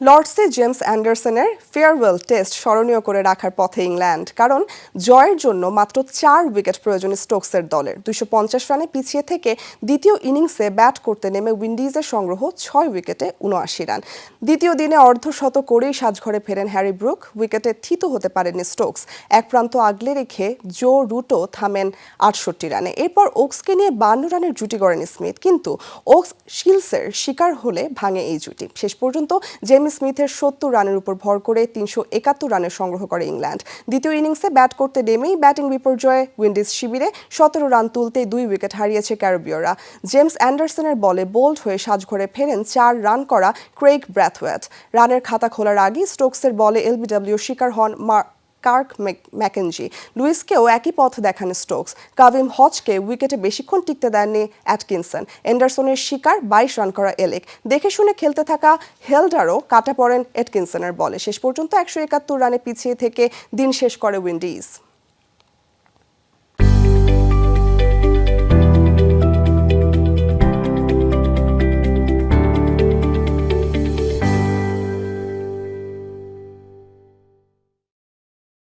লর্ডসে James অ্যান্ডারসনের farewell test স্মরণীয় করে রাখার পথে ইংল্যান্ড, কারণ জয়ের জন্য মাত্র চার উইকেট প্রয়োজন স্টোকসের দলের। দুশো রানে পিছিয়ে থেকে দ্বিতীয় ইনিংসে ব্যাট করতে নেমে উইন্ডিজের সংগ্রহ ছয় উইকেটে উনআশি রান। দ্বিতীয় দিনে অর্ধশত করেই সাজঘরে ফেরেন হ্যারি ব্রুক উইকেটে থিত হতে পারেননি স্টোকস। এক প্রান্ত আগলে রেখে জো রুটো থামেন আটষট্টি রানে। এরপর ওক্সকে নিয়ে বান্ন রানের জুটি গড়েন স্মিথ, কিন্তু ওক্স শিলসের শিকার হলে ভাঙে এই জুটি। শেষ পর্যন্ত জেমি স্মিথের সত্তর রানের উপর ভর করে তিনশো একাত্তর রানের সংগ্রহ করে ইংল্যান্ড। দ্বিতীয় ইনিংসে ব্যাট করতে নেমেই ব্যাটিং বিপর্যয়ে উইন্ডিজ শিবিরে সতেরো রান তুলতে দুই উইকেট হারিয়েছে ক্যারিবীয়রা। জেমস অ্যান্ডারসনের বলে বোল্ড হয়ে সাজঘরে ফেরেন চার রান করা ক্রেইগ ব্র্যাথওয়েট। রানের খাতা খোলার আগেই স্টোকসের বলে এলবিডব্লিউ শিকার হন কার্ক ম্যাকেনজি। লুইসকেও একই পথ দেখান স্টোকস। কাভিম হজকে উইকেটে বেশিক্ষণ টিকতে দেননি অ্যাটকিনসন। এন্ডারসনের শিকার বাইশ রান করা এলেক। দেখে শুনে খেলতে থাকা হেলডারও কাটা পড়েন এটকিনসনের বলে। শেষ পর্যন্ত একশো একাত্তর রানে পিছিয়ে থেকে দিন শেষ করে উইন্ডিজ।